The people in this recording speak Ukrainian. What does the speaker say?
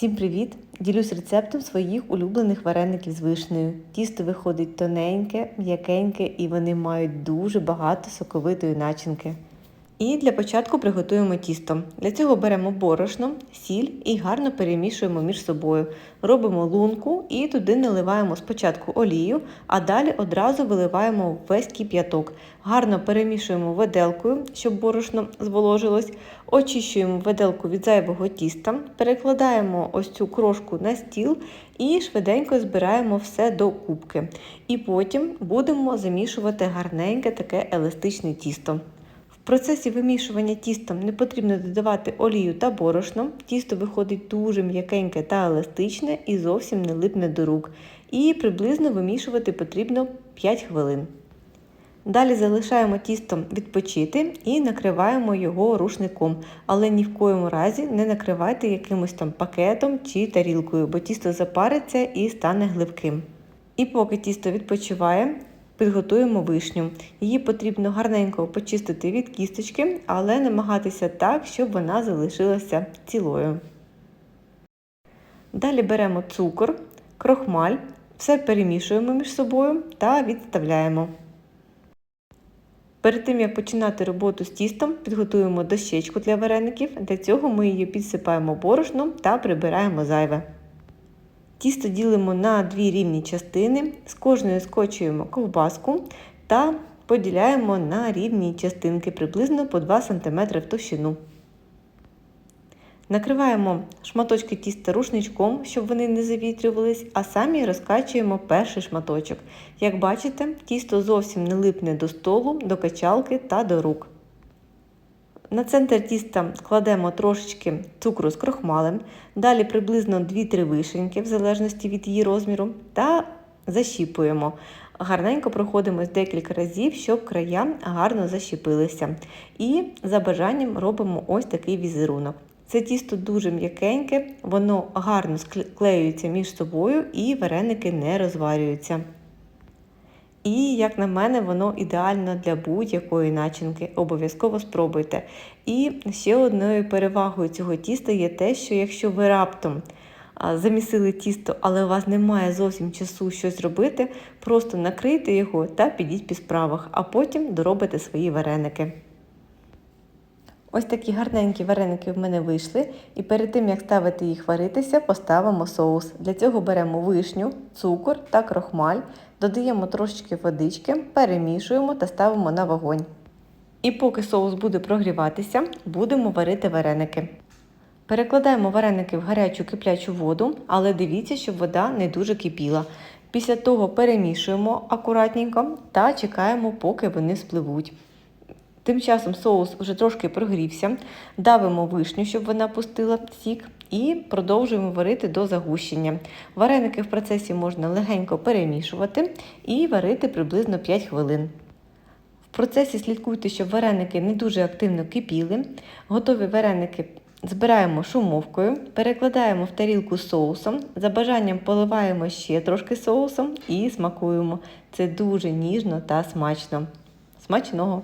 Всім привіт! Ділюсь рецептом своїх улюблених вареників з вишнею. Тісто виходить тоненьке, м'якеньке і вони мають дуже багато соковитої начинки. І для початку приготуємо тісто. Для цього беремо борошно, сіль і гарно перемішуємо між собою. Робимо лунку і туди наливаємо спочатку олію, а далі одразу виливаємо весь кип'яток. Гарно перемішуємо виделкою, щоб борошно зволожилось. Очищуємо виделку від зайвого тіста, перекладаємо ось цю крошку на стіл і швиденько збираємо все до кубки. І потім будемо замішувати гарненьке таке еластичне тісто. В процесі вимішування тістом не потрібно додавати олію та борошно. Тісто виходить дуже м'якеньке та еластичне і зовсім не липне до рук. І приблизно вимішувати потрібно 5 хвилин. Далі залишаємо тісто відпочити і накриваємо його рушником, але ні в коєму разі не накривайте якимось там пакетом чи тарілкою, бо тісто запариться і стане гливким. І поки тісто відпочиває, підготуємо вишню. Її потрібно гарненько почистити від кісточки, але намагатися так, щоб вона залишилася цілою. Далі беремо цукор, крохмаль, все перемішуємо між собою та відставляємо. Перед тим, як починати роботу з тістом, підготуємо дощечку для вареників. Для цього ми її підсипаємо борошном та прибираємо зайве. Тісто ділимо на дві рівні частини, з кожної скочуємо ковбаску та поділяємо на рівні частинки приблизно по 2 см в товщину. Накриваємо шматочки тіста рушничком, щоб вони не завітрювались, а самі розкачуємо перший шматочок. Як бачите, тісто зовсім не липне до столу, до качалки та до рук. На центр тіста кладемо трошечки цукру з крохмалем, далі приблизно 2-3 вишеньки, в залежності від її розміру, та защіпуємо. Гарненько проходимось декілька разів, щоб края гарно защепилися. І за бажанням робимо ось такий візерунок. Це тісто дуже м'якеньке, воно гарно склеюється між собою і вареники не розварюються. І, як на мене, воно ідеально для будь-якої начинки. Обов'язково спробуйте. І ще одною перевагою цього тіста є те, що якщо ви раптом замісили тісто, але у вас немає зовсім часу щось робити, просто накрийте його та підіть по справах, а потім доробите свої вареники. Ось такі гарненькі вареники в мене вийшли, і перед тим, як ставити їх варитися, поставимо соус. Для цього беремо вишню, цукор та крохмаль, додаємо трошечки водички, перемішуємо та ставимо на вогонь. І поки соус буде прогріватися, будемо варити вареники. Перекладаємо вареники в гарячу киплячу воду, але дивіться, щоб вода не дуже кипіла. Після того перемішуємо акуратненько та чекаємо, поки вони спливуть. Тим часом соус вже трошки прогрівся, давимо вишню, щоб вона пустила сік, і продовжуємо варити до загущення. Вареники в процесі можна легенько перемішувати і варити приблизно 5 хвилин. В процесі слідкуйте, щоб вареники не дуже активно кипіли. Готові вареники збираємо шумовкою, перекладаємо в тарілку соусом, за бажанням поливаємо ще трошки соусом і смакуємо. Це дуже ніжно та смачно. Смачного!